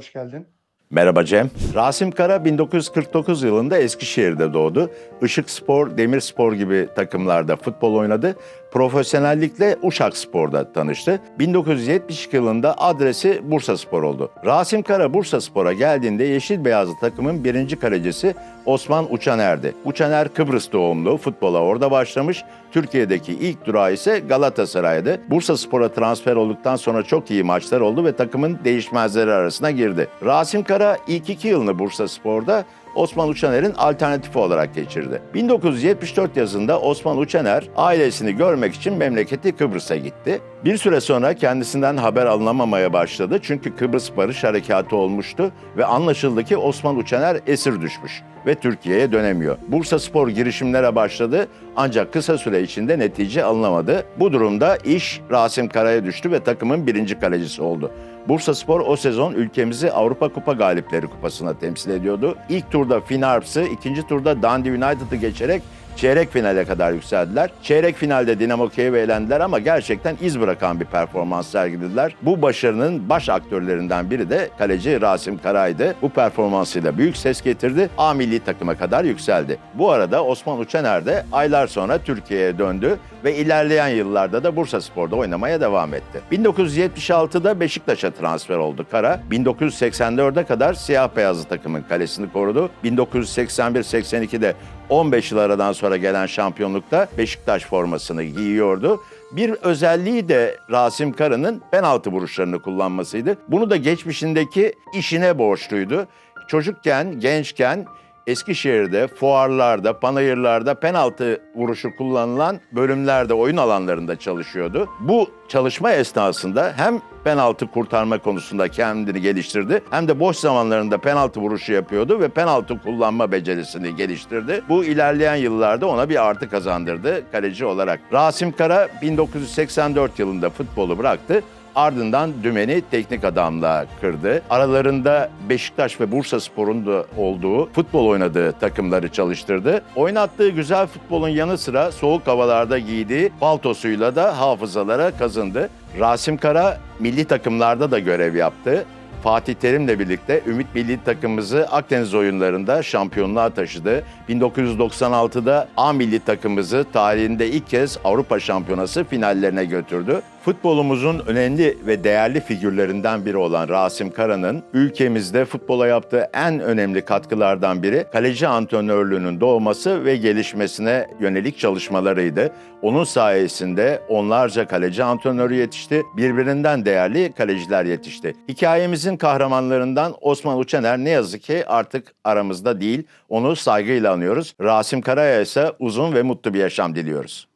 hoş geldin. Merhaba Cem. Rasim Kara 1949 yılında Eskişehir'de doğdu. Işık Spor, Demir Spor gibi takımlarda futbol oynadı. Profesyonellikle Uşak Spor'da tanıştı. 1972 yılında adresi Bursa Spor oldu. Rasim Kara Bursa Spor'a geldiğinde Yeşil Beyazlı takımın birinci kalecisi Osman Uçaner'di. Uçaner Kıbrıs doğumlu, futbola orada başlamış. Türkiye'deki ilk durağı ise Galatasaray'dı. Bursa Spor'a transfer olduktan sonra çok iyi maçlar oldu ve takımın değişmezleri arasına girdi. Rasim Kara ilk iki yılını Bursa Spor'da Osman Uçaner'in alternatifi olarak geçirdi. 1974 yazında Osman Uçaner ailesini görmek için memleketi Kıbrıs'a gitti. Bir süre sonra kendisinden haber alınamamaya başladı çünkü Kıbrıs Barış Harekatı olmuştu ve anlaşıldı ki Osman Uçaner esir düşmüş ve Türkiye'ye dönemiyor. Bursa Spor girişimlere başladı ancak kısa süre içinde netice alınamadı. Bu durumda iş Rasim Kara'ya düştü ve takımın birinci kalecisi oldu. Bursa Spor o sezon ülkemizi Avrupa Kupa Galipleri Kupası'na temsil ediyordu. İlk turda Finarps'ı, ikinci turda Dundee United'ı geçerek çeyrek finale kadar yükseldiler. Çeyrek finalde Dinamo Kiev'e elendiler ama gerçekten iz bırakan bir performans sergilediler. Bu başarının baş aktörlerinden biri de kaleci Rasim Kara'ydı. Bu performansıyla büyük ses getirdi. A milli takıma kadar yükseldi. Bu arada Osman Uçaner de aylar sonra Türkiye'ye döndü ve ilerleyen yıllarda da Bursa Spor'da oynamaya devam etti. 1976'da Beşiktaş'a transfer oldu Kara. 1984'e kadar siyah beyazlı takımın kalesini korudu. 1981-82'de 15 yıl aradan sonra gelen şampiyonlukta Beşiktaş formasını giyiyordu. Bir özelliği de Rasim Kara'nın penaltı vuruşlarını kullanmasıydı. Bunu da geçmişindeki işine borçluydu. Çocukken, gençken Eskişehir'de, fuarlarda, panayırlarda penaltı vuruşu kullanılan bölümlerde, oyun alanlarında çalışıyordu. Bu çalışma esnasında hem penaltı kurtarma konusunda kendini geliştirdi hem de boş zamanlarında penaltı vuruşu yapıyordu ve penaltı kullanma becerisini geliştirdi. Bu ilerleyen yıllarda ona bir artı kazandırdı kaleci olarak. Rasim Kara 1984 yılında futbolu bıraktı. Ardından dümeni teknik adamla kırdı. Aralarında Beşiktaş ve Bursa Spor'un da olduğu futbol oynadığı takımları çalıştırdı. Oynattığı güzel futbolun yanı sıra soğuk havalarda giydiği paltosuyla da hafızalara kazındı. Rasim Kara milli takımlarda da görev yaptı. Fatih Terim'le birlikte Ümit Milli takımımızı Akdeniz oyunlarında şampiyonluğa taşıdı. 1996'da A milli takımımızı tarihinde ilk kez Avrupa Şampiyonası finallerine götürdü. Futbolumuzun önemli ve değerli figürlerinden biri olan Rasim Kara'nın ülkemizde futbola yaptığı en önemli katkılardan biri kaleci antrenörlüğünün doğması ve gelişmesine yönelik çalışmalarıydı. Onun sayesinde onlarca kaleci antrenörü yetişti, birbirinden değerli kaleciler yetişti. Hikayemizin kahramanlarından Osman Uçener ne yazık ki artık aramızda değil. Onu saygıyla anıyoruz. Rasim Kara'ya ise uzun ve mutlu bir yaşam diliyoruz.